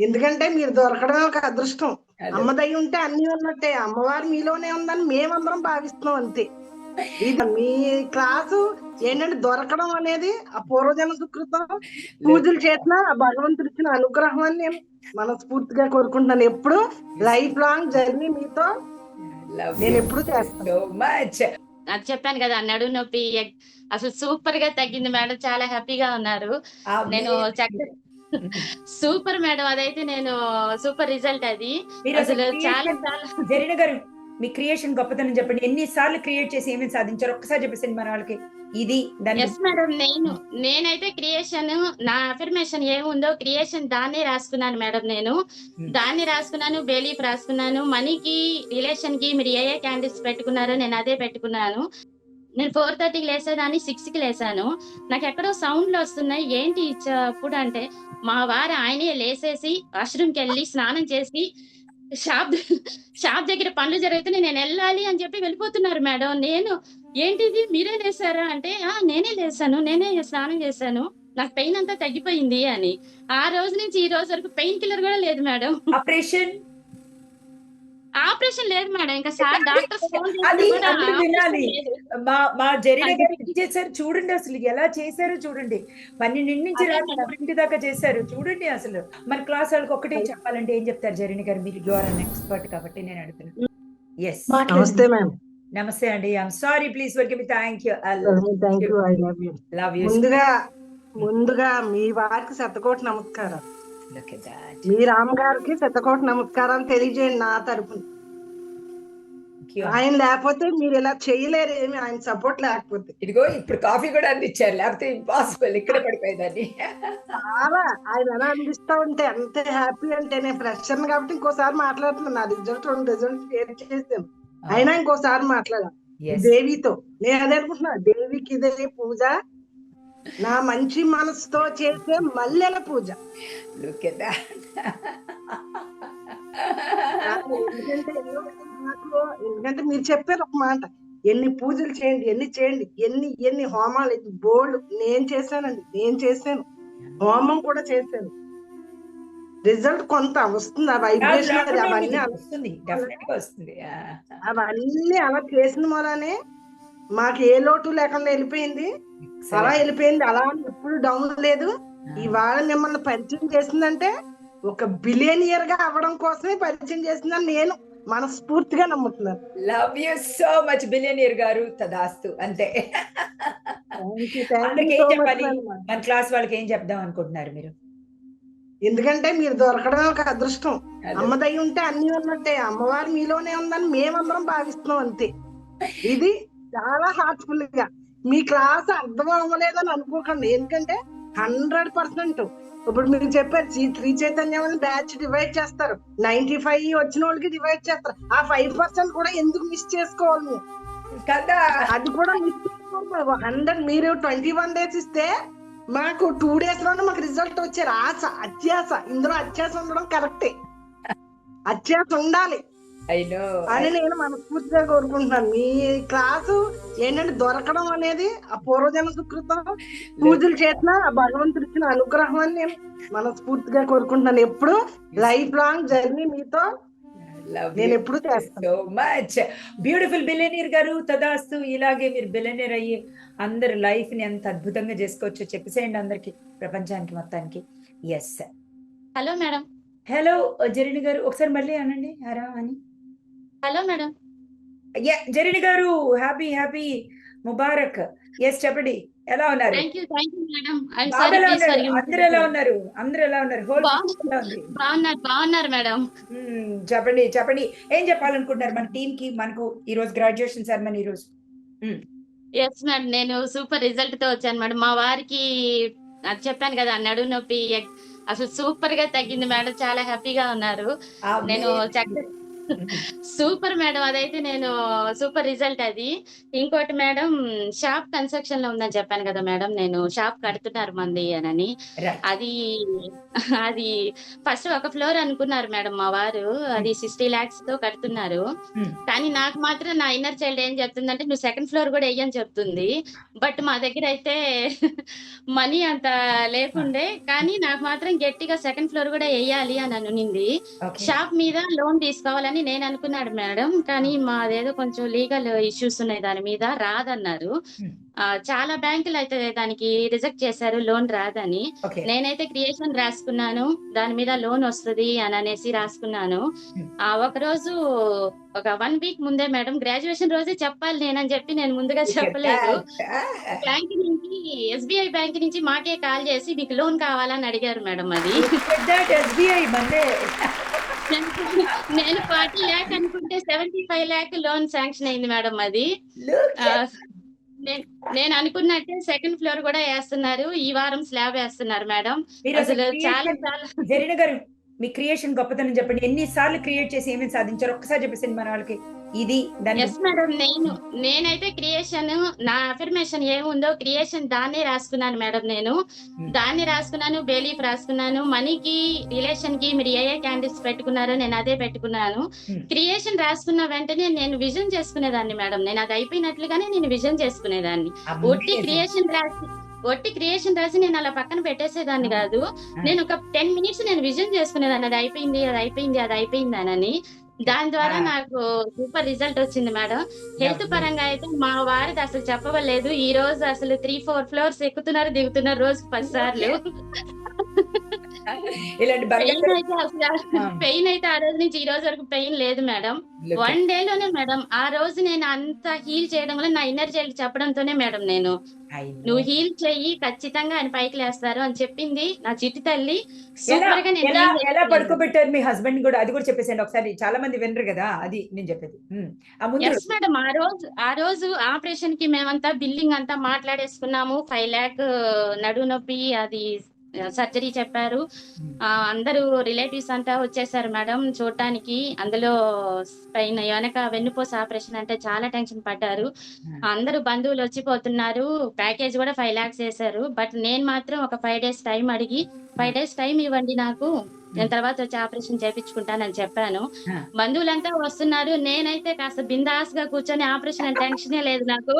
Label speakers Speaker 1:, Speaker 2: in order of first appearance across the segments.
Speaker 1: ఎందుకంటే మీరు దొరకడమే ఒక అదృష్టం.
Speaker 2: అదే.
Speaker 1: అమ్మదయ్య ఉంటే అన్ని ఉన్నట్టే. అమ్మవారు మీలోనే ఉందని మేమందరం భావిస్తున్నాం అంతే. ఇది మీ క్లాసు ఏంటంటే దొరకడం అనేది ఆ పూర్వజన సుకృతం. పూజలు చేసిన ఆ భగవంతుడు ఇచ్చిన అనుగ్రహం అని నేను మనస్ఫూర్తిగా కోరుకుంటున్నాను. ఎప్పుడు లైఫ్ లాంగ్ జర్నీ మీతో నేను ఎప్పుడు చేస్తాను.
Speaker 2: సో మచ్
Speaker 3: అది చెప్పాను కదా నడు నొప్పి. అసలు సూపర్గా తగ్గింది మేడం. చాలా హ్యాపీగా ఉన్నారు. నేను చక్క సూపర్ మేడం అదైతే నేను సూపర్ రిజల్ట్ అది.
Speaker 2: అసలు
Speaker 3: చాలా
Speaker 2: జరిగిన గారు మీ క్రియేషన్ గొప్పతనం చెప్పండి. ఎన్ని సార్లు క్రియేట్ చేసి ఏమేమి సాధించారు? ఒక్కసారి చెప్పేసి మన వాళ్ళకి. ఇది
Speaker 3: ఎస్ మేడం నేను నేనైతే క్రియేషన్ నా అఫర్మేషన్ ఏముందో క్రియేషన్ దాన్నే రాసుకున్నాను మేడం నేను.
Speaker 2: Hmm.
Speaker 3: దాన్ని రాసుకున్నాను బేలీఫ్ రాసుకున్నాను. మనీకి రిలేషన్కి మీరు ఏ ఏ క్యాండిల్స్ పెట్టుకున్నారో నేను అదే పెట్టుకున్నాను. నేను ఫోర్ థర్టీకి లేసేదాన్ని సిక్స్కి లేసాను నాకు ఎక్కడో సౌండ్లు వస్తున్నాయి. ఏంటి ఇప్పుడు అంటే మా వారు ఆయనే లేసేసి వాష్రూమ్కి వెళ్ళి స్నానం చేసి షాప్ షాప్ దగ్గర పనులు జరుగుతున్నాయి నేను వెళ్ళాలి అని చెప్పి వెళ్ళిపోతున్నారు మేడం. నేను ఏంటిది మీరే లేసారా? అంటే ఆ నేనే లేసాను. నేనే స్నానం చేశాను. నాకు పెయిన్ అంతా తగ్గిపోయింది అని. ఆ రోజు నుంచి ఈ రోజు వరకు పెయిన్ కిల్లర్ కూడా లేదు మేడం.
Speaker 2: ఆపరేషన్
Speaker 3: ఆపరేషన్ లేదు మేడం ఇంకా సార్ డాక్టర్స్ ఫోన్
Speaker 2: అది వినాలి. మా మా జరిగిన గారు ఏం చేశారు చూడండి అసలు ఎలా చేశారో చూడండి. పన్నెండింటి నుంచి రాత్రి
Speaker 3: మేడం.
Speaker 2: ఒకటింటి దాకా చేశారు చూడండి అసలు. మన క్లాస్ వాళ్ళకి ఒకటే చెప్పాలంటే ఏం చెప్తారు జరిగిన గారు? మీరు యు ఆర్ అన్ ఎక్స్పర్ట్ కాబట్టి నేను అడుగుతున్నాను ఎస్
Speaker 1: నమస్తే మ్యామ్.
Speaker 2: నమస్తే అండి. I'm sorry please welcome me thank you
Speaker 1: thank you I love you
Speaker 2: love you
Speaker 1: ముందుగా ముందుగా మీ వారికి శతకోటి నమస్కారం
Speaker 2: లుక్ ఎట్ దట్
Speaker 1: మీ రామ్ గారికి శతకోటి నమస్కారాలు తెలియజేయండి నా తరపున. ఆయన లేకపోతే మీరు ఇలా చేయలేరు ఏమి ఆయన సపోర్ట్ లేకపోతే.
Speaker 2: ఇదిగో ఇప్పుడు కాఫీ కూడా అందించారు లేకపోతే ఇంపాసిబుల్ ఇక్కడ పడిపోయేదాన్ని
Speaker 1: చాలా ఆయన ఎలా అందిస్తా ఉంటే అంతే హ్యాపీ అంటే నేను ఫ్రెషర్ కాబట్టి ఇంకోసారి మాట్లాడుతున్నాను. నా రిజల్ట్ రెండు రిజల్ట్ షేర్ చేసాను అయినా ఇంకోసారి మాట్లాడాను
Speaker 2: Yes.
Speaker 1: దేవితో నేను అదే అనుకుంటున్నా దేవికి ఇదే పూజ నా మంచి మనసుతో చేసే మల్లెల పూజ. ఎందుకంటే మీరు చెప్పారు ఒక మాట ఎన్ని పూజలు చేయండి ఎన్ని చేయండి ఎన్ని ఎన్ని హోమాలు బోల్డ్ నేను చేశానండి నేను చేశాను. హోమం కూడా చేశాను. రిజల్ట్ కొంత వస్తుంది ఆ వైబ్రేషన్ అవన్నీ అలా-
Speaker 2: వస్తుంది
Speaker 1: అవన్నీ అలా చేసిన వలనే మాకు ఏ లోటు లేకుండా వెళ్ళిపోయింది. అలా వెళ్ళిపోయింది. అలా అని ఎప్పుడు డౌన్ లేదు. ఇవాళ మిమ్మల్ని పరిచయం చేసిందంటే ఒక బిలియనియర్గా అవ్వడం కోసమే పరిచయం చేసిందని నేను మనస్ఫూర్తిగా నమ్ముతున్నాను.
Speaker 2: Love you so much billionaire గారు తదాస్తు అంతే. అందరికి ఏం చెప్పాలి. మన క్లాస్ వాళ్ళకి ఏం చెప్దాం అనుకుంటున్నారు మీరు?
Speaker 1: ఎందుకంటే మీరు దొరకడం ఒక అదృష్టం. అమ్మదయ్య ఉంటే అన్ని ఉన్నట్టే. అమ్మవారు మీలోనే ఉందని మేమందరం భావిస్తున్నాం అంతే. ఇది చాలా హార్ట్ఫుల్గా. మీ క్లాస్ అర్థం అవ్వలేదని అనుకోకండి. ఎందుకంటే హండ్రెడ్ పర్సెంట్ ఇప్పుడు మీరు చెప్పారు శ్రీ- శ్రీ చైతన్యం బ్యాచ్ డివైడ్ చేస్తారు. నైన్టీ ఫైవ్ వచ్చిన వాళ్ళకి డివైడ్ చేస్తారు. ఆ ఫైవ్ పర్సెంట్ కూడా ఎందుకు మిస్ చేసుకోవాలి?
Speaker 2: కదా.
Speaker 1: అది కూడా మిస్ చేసుకోవాలి. హండ్రెడ్ మీరు ట్వంటీ వన్ డేస్ ఇస్తే మాకు టూ డేస్లోనే మాకు రిజల్ట్ వచ్చారు ఆశ అత్యాస. ఇందులో అత్యాస ఉండడం కరెక్టే అత్యాస ఉండాలి. అని నేను మనస్ఫూర్తిగా కోరుకుంటున్నాను. మీ క్లాసు ఏంటంటే దొరకడం అనేది ఆ పూర్వజన సుకృతం. పూజలు చేసిన ఆ భగవంతుడు ఇచ్చిన అనుగ్రహం అని నేను మనస్ఫూర్తిగా కోరుకుంటున్నాను. ఎప్పుడు లైఫ్ లాంగ్ జర్నీ మీతో
Speaker 2: లవ్
Speaker 1: నేను ఎప్పుడు చేస్తాను.
Speaker 2: సో మచ్ బ్యూటిఫుల్ బిలియనీర్ గారు తదాస్తు ఇలాగే మీరు బిలియనీర్ అయ్యి అందరు లైఫ్ని ఎంత అద్భుతంగా చేసుకోవచ్చో చెప్పేసేయండి అందరికి ప్రపంచానికి మొత్తానికి. ఎస్
Speaker 3: హలో మేడం
Speaker 2: హలో జరిని గారు. ఒకసారి మళ్ళీ అనండి. హరా అని.
Speaker 3: Hello madam.
Speaker 2: జరిని గారు హ్యాపీ హ్యాపీ ముబారక్. ఎస్ చెప్పండి. ఎలా ఉన్నారు? అందరూ ఎలా ఉన్నారు? అందరూ ఎలా ఉన్నారు? హోల్
Speaker 3: బాగున్నారు. మేడం.
Speaker 2: మ్మ్, చెప్పండి చెప్పండి. ఏం చెప్పాలనుకుంటున్నారు మన టీమ్కి మనకు ఈ రోజు గ్రాడ్యుయేషన్ సెరమనీ ఈ రోజు.
Speaker 3: ఎస్ మేడం నేను సూపర్ రిజల్ట్తో వచ్చాను మేడం. మా వారికి అది చెప్పాను కదా నడు నొప్పి అసలు సూపర్గా తగ్గింది మేడం. చాలా హ్యాపీగా ఉన్నారు. నేను చక్క సూపర్ మేడం అదైతే నేను సూపర్ రిజల్ట్ అది. ఇంకోటి మేడం షాప్ కన్స్ట్రక్షన్లో ఉందని చెప్పాను కదా మేడం నేను షాప్ కడుతున్నారు మంది అని. అది అది ఫస్ట్ ఒక ఫ్లోర్ అనుకున్నారు మేడం మా వారు అది సిక్స్టీ లాక్స్తో కడుతున్నారు.
Speaker 2: Hmm.
Speaker 3: కానీ నాకు మాత్రం నా ఇన్నర్ చైల్డ్ ఏం చెప్తుందంటే నువ్వు సెకండ్ ఫ్లోర్ కూడా వెయ్యని చెప్తుంది. బట్ మా దగ్గర అయితే మనీ అంత లేకుండే కానీ నాకు మాత్రం గట్టిగా సెకండ్ ఫ్లోర్ కూడా వేయాలి అని అనునింది. షాప్ మీద లోన్ తీసుకోవాలని నేను అనుకున్నాడు మేడం. కానీ మాదేదో కొంచెం లీగల్ ఇష్యూస్ ఉన్నాయి దాని మీద రాదన్నారు. చాలా బ్యాంకులు అయితే దానికి రిజెక్ట్ చేశారు లోన్ రాదని. నేనైతే క్రియేషన్ రాసుకున్నాను దాని మీద లోన్ వస్తుంది అని అనేసి రాసుకున్నాను. ఆ ఒక రోజు ఒక వన్ వీక్ ముందే మేడం గ్రాడ్యుయేషన్ రోజే చెప్పాలి నేనని చెప్పి నేను ముందుగా చెప్పలేదు. బ్యాంక్ నుంచి ఎస్బీఐ బ్యాంక్ నుంచి మాకే కాల్ చేసి మీకు లోన్ కావాలని అడిగారు మేడం అది.
Speaker 2: ఎస్బీఐ
Speaker 3: నేను ఫార్టీ ల్యాక్ అనుకుంటే seventy five lakh loan sanction అయింది మేడం అది. నేను అనుకున్నట్టే సెకండ్ ఫ్లోర్ కూడా వేస్తున్నారు. ఈ వారం స్లాబ్ వేస్తున్నారు మేడం.
Speaker 2: అసలు
Speaker 3: చాలా చాలా
Speaker 2: గారు మీ క్రియేషన్ గొప్పతనం చెప్పండి. ఎన్ని సార్లు క్రియేట్ చేసి ఏమేమి సాధించారు? ఒక్కసారి చెప్పేసి మన వాళ్ళకి. ఇది
Speaker 3: మేడం నేను నేనైతే క్రియేషన్ నా అఫర్మేషన్ ఏముందో క్రియేషన్ దాన్నే రాసుకున్నాను మేడం నేను.
Speaker 2: Hmm.
Speaker 3: దాన్ని రాసుకున్నాను బేలీఫ్ రాసుకున్నాను. మనీకి రిలేషన్కి మీరు ఏ ఏ క్యాండిల్స్ పెట్టుకున్నారో నేను అదే పెట్టుకున్నాను.
Speaker 2: Hmm.
Speaker 3: క్రియేషన్ రాసుకున్న వెంటనే నేను విజన్ చేసుకునేదాన్ని మేడం నేను అది అయిపోయినట్లుగానే నేను విజన్ చేసుకునేదాన్ని. ఒట్టి. క్రియేషన్ రాసి ఒట్టి క్రియేషన్ రాసి నేను అలా పక్కన పెట్టేసేదాన్ని కాదు. నేను ఒక టెన్ మినిట్స్ నేను విజన్ చేసుకునేదాన్ని. అది అయిపోయింది అది అయిపోయింది అది అయిపోయింది అని దాని ద్వారా. నాకు సూపర్ రిజల్ట్ వచ్చింది మేడం. హెల్త్. పరంగా అయితే మా వారిది అసలు చెప్పవలేదు ఈ రోజు అసలు త్రీ ఫోర్ ఫ్లోర్స్ ఎక్కుతున్నారు దిగుతున్నారు రోజు పది సార్లు.
Speaker 2: ఇలాంటి
Speaker 3: పెయిన్ అయితే అసలు పెయిన్ అయితే ఆ రోజు నుంచి ఈ రోజు వరకు పెయిన్ లేదు మేడం. వన్ డే లోనే మేడం ఆ రోజు నేను అంత హీల్ చేయడం వల్ల నా ఇన్నర్ చైల్డ్ చెప్పడంతోనే మేడం నేను. నువ్వు హీల్ చెయ్యి ఖచ్చితంగా ఆయన పైకి లేస్తారు అని చెప్పింది నా చిట్టి తల్లి. సూపర్గా నేను
Speaker 2: ఎలా. పడుకోబెట్టారు మీ హస్బెండ్ కూడా? అది కూడా చెప్పేసండి ఒకసారి. చాలా మంది వినరు కదా అది నేను చెప్పేది.
Speaker 3: Yes madam. ఆ రోజు ఆ రోజు ఆపరేషన్కి మేమంతా బిల్లింగ్ అంతా మాట్లాడేసుకున్నాము. ఫైవ్ ల్యాక్ నడు నొప్పి అది సర్జరీ చెప్పారు. అందరూ రిలేటివ్స్ అంతా వచ్చేసారు మేడం. చూడటానికి అందులో పైన వెనక వెన్నుపోస ఆపరేషన్ అంటే చాలా టెన్షన్ పడ్డారు. అందరూ బంధువులు వచ్చిపోతున్నారు. ప్యాకేజ్ కూడా ఫైవ్ లాక్స్ వేశారు. బట్ నేను మాత్రం ఒక ఫైవ్ డేస్ టైం అడిగి ఫైవ్ డేస్ టైం ఇవ్వండి నాకు. నేను తర్వాత వచ్చి ఆపరేషన్ చేపించుకుంటానని చెప్పాను. బంధువులంతా వస్తున్నారు. నేనైతే కాస్త బిందాస్గా కూర్చొని ఆపరేషన్ టెన్షనే లేదు నాకు.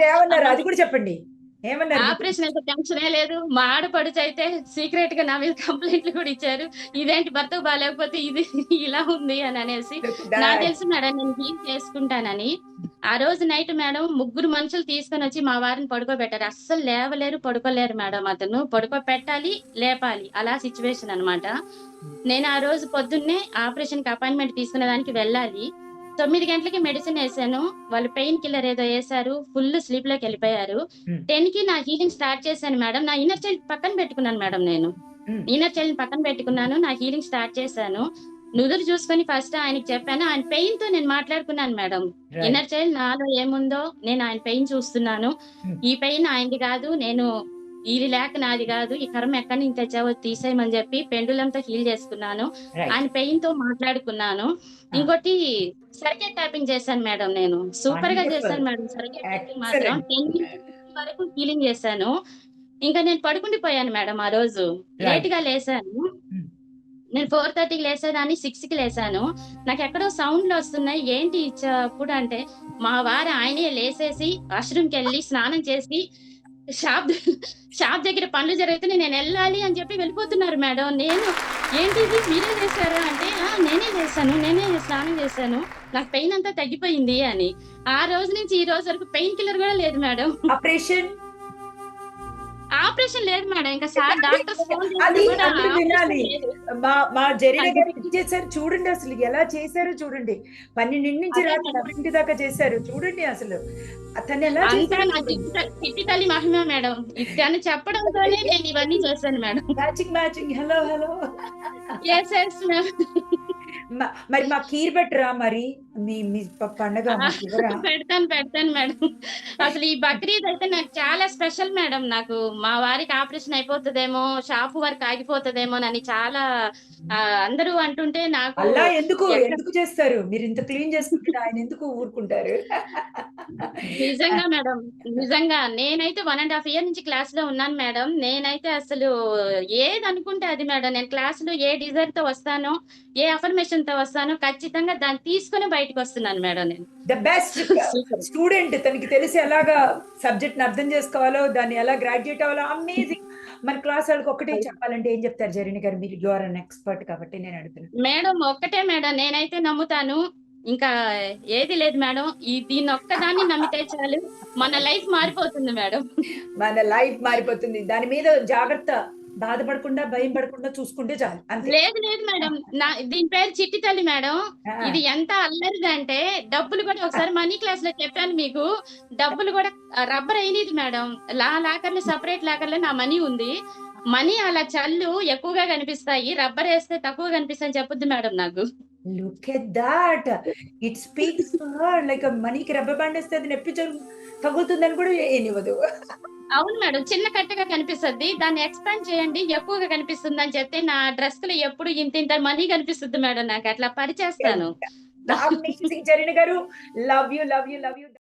Speaker 2: ఏమన్నారు? అది కూడా చెప్పండి. ఏమన్నారు?
Speaker 3: ఆపరేషన్ అయితే టెన్షనే లేదు. మా ఆడపడుచు అయితే సీక్రెట్గా నా మీద కంప్లైంట్లు కూడా ఇచ్చారు. ఇదేంటి భర్త బాగాలేకపోతే ఇది ఇలా ఉంది అని అనేసి. నాకు తెలుసు మేడం నేను హీల్ చేసుకుంటానని. ఆ రోజు నైట్ మేడం ముగ్గురు మనుషులు తీసుకొని వచ్చి మా వారిని పడుకోబెట్టారు. అస్సలు లేవలేరు పడుకోలేరు మేడం అతను. పడుకోబెట్టాలి లేపాలి. అలా సిచ్యువేషన్ అన్నమాట. నేను ఆ రోజు పొద్దున్నే ఆపరేషన్కి అపాయింట్మెంట్ తీసుకునే దానికి వెళ్ళాలి. తొమ్మిది గంటలకి మెడిసిన్ వేసాను. వాళ్ళు పెయిన్ కిల్లర్ ఏదో వేశారు ఫుల్ స్లీప్లోకి వెళ్ళిపోయారు. టెన్కి నా హీలింగ్ స్టార్ట్ చేశాను మేడం. నా ఇన్నర్ చైల్డ్ పక్కన పెట్టుకున్నాను మేడం నేను. ఇన్నర్ చైల్డ్ పక్కన పెట్టుకున్నాను. నా హీలింగ్ స్టార్ట్ చేశాను. నుదురు చూసుకొని ఫస్ట్ ఆయనకి చెప్పాను. ఆయన పెయిన్తో నేను మాట్లాడుకున్నాను మేడం. ఇన్నర్ చైల్డ్ నాలో ఏముందో నేను ఆయన పెయిన్ చూస్తున్నాను. ఈ పెయిన్ ఆయనది కాదు. నేను ఈ లేక నాది కాదు. ఈ కర్మ ఎక్కడి నుంచి తెచ్చావో తీసేయమని చెప్పి పెండులంతో హీల్ చేసుకున్నాను. ఆయన పెయిన్తో మాట్లాడుకున్నాను ఇంకోటి సర్కిట్ ట్యాపింగ్ చేశాను మేడం నేను.
Speaker 2: సూపర్గా.
Speaker 3: చేశాను మేడం. సర్కిట్ ట్యాపింగ్ మాత్రం. టెన్ మినిట్స్ వరకు హీలింగ్ చేశాను. ఇంకా నేను పడుకుండిపోయాను మేడం ఆ రోజు. లేట్గా లేసాను
Speaker 2: Hmm.
Speaker 3: నేను ఫోర్ థర్టీకి లేసేదాన్ని సిక్స్కి లేసాను నాకు ఎక్కడో సౌండ్లు వస్తున్నాయి. ఏంటి ఇప్పుడు అంటే మా వారు ఆయనే లేసేసి వాష్రూమ్కి వెళ్ళి స్నానం చేసి షాప్ షాప్ దగ్గర పనులు జరిగితే నేను వెళ్ళాలి అని చెప్పి వెళ్ళిపోతున్నారు మేడం. నేను ఏంటిది మీరే చేశారు? అంటే నేనే చేశాను నేనే స్నానం చేశాను. నాకు పెయిన్ అంతా తగ్గిపోయింది అని. ఆ రోజు నుంచి ఈ రోజు వరకు పెయిన్ కిల్లర్ కూడా లేదు మేడం.
Speaker 2: ఆపరేషన్?
Speaker 3: ఆపరేషన్ లేదు మేడం ఇంకా సార్ డాక్టర్ ఫోన్
Speaker 2: వినాలి. మా మా జరిగిన గారు ఏం చేశారు చూడండి అసలు ఎలా చేశారో చూడండి. పన్నెండింటి నుంచి రాత్రి
Speaker 3: మేడం.
Speaker 2: మూడింటి దాకా చేశారు చూడండి అసలు. అతను ఎలా
Speaker 3: చిట్టి తల్లి- మహిమ మేడం. తను చెప్పడంతోనే నేను ఇవన్నీ చేశాను madam.
Speaker 2: Matching matching hello hello.
Speaker 3: Yes yes
Speaker 2: మరి మా కీర్ పెట్టరా మరి. మీ మీ పండగ?
Speaker 3: పెడతాను పెడతాను మేడం. అసలు ఈ బక్రీద్ అయితే నాకు చాలా స్పెషల్ మేడం. నాకు మా వారికి ఆపరేషన్ అయిపోతుందేమో షాప్ వర్క్ ఆగిపోతుందేమో అని చాలా అందరూ అంటుంటే నాకు
Speaker 2: అలా ఎందుకు? ఎందుకు చేస్తారు? మీరు ఇంత క్లీన్ చేసుకుంటే ఆయన ఎందుకు ఊరుకుంటారు?
Speaker 3: నిజంగా మేడం నిజంగా. నేనైతే వన్ అండ్ హాఫ్ ఇయర్ నుంచి క్లాస్లో ఉన్నాను మేడం. నేనైతే అసలు ఏది అనుకుంటే అది మేడం. నేను క్లాస్లో ఏ డిజైర్తో వస్తానో ఏ అఫర్మేషన్తో వస్తానో ఖచ్చితంగా దాన్ని తీసుకొని బయటకు వస్తున్నాను మేడం నేను.
Speaker 2: ద బెస్ట్ స్టూడెంట్ తనకి తెలిసి ఎలాగా సబ్జెక్ట్ని అర్థం చేసుకోవాలో దాన్ని ఎలా గ్రాడ్యుయేట్ అవ్వాలో అమేజింగ్ మన క్లాస్ వాళ్ళకి ఒకటే చెప్పాలంటే ఏం చెప్తారు జరీని గారు? మీరు యు ఆర్ అన్ ఎక్స్పర్ట్ కాబట్టి నేను అడుగుతున్నాను.
Speaker 3: మేడం ఒక్కటే మేడం నేనైతే నమ్ముతాను. ఇంకా ఏది లేదు మేడం ఈ దీన్ని ఒక్కదాన్ని నమ్మితే చాలు. మన లైఫ్ మారిపోతుంది మేడం.
Speaker 2: మన లైఫ్ మారిపోతుంది. దాని మీద జాగ్రత్త. బాధపడకుండా భయం పడకుండా చూసుకుంటే చాలు.
Speaker 3: లేదు లేదు మేడం. నా దీని పేరు చిట్టి తల్లి మేడం. ఇది ఎంత అల్లరిదంటే డబ్బులు కూడా ఒకసారి మనీ క్లాస్లో చెప్పాను మీకు. డబ్బులు కూడా రబ్బర్ అయినది మేడం. లా లాకర్లు సపరేట్ లాకర్లో నా మనీ ఉంది. మనీ అలా చల్లు ఎక్కువగా కనిపిస్తాయి. రబ్బర్ వేస్తే తక్కువ కనిపిస్తాయి చెప్పుద్ది మేడం నాకు.
Speaker 2: Look at that it speaks like మనీకి రబ్బర్ బ్యాండ్ వేస్తే అది నొప్పి తగులుతుందని కూడా ఏనివ్వదు
Speaker 3: అవును మేడం చిన్న కట్టగా కనిపిస్తుంది. దాన్ని ఎక్స్పాండ్ చేయండి ఎక్కువగా కనిపిస్తుంది అని చెప్తే నా డ్రెస్లో ఎప్పుడు ఇంత ఇంత మనీ కనిపిస్తుంది మేడం నాకు. అట్లా పరిచేస్తాను
Speaker 2: జరిగిన గారు love you love you love you.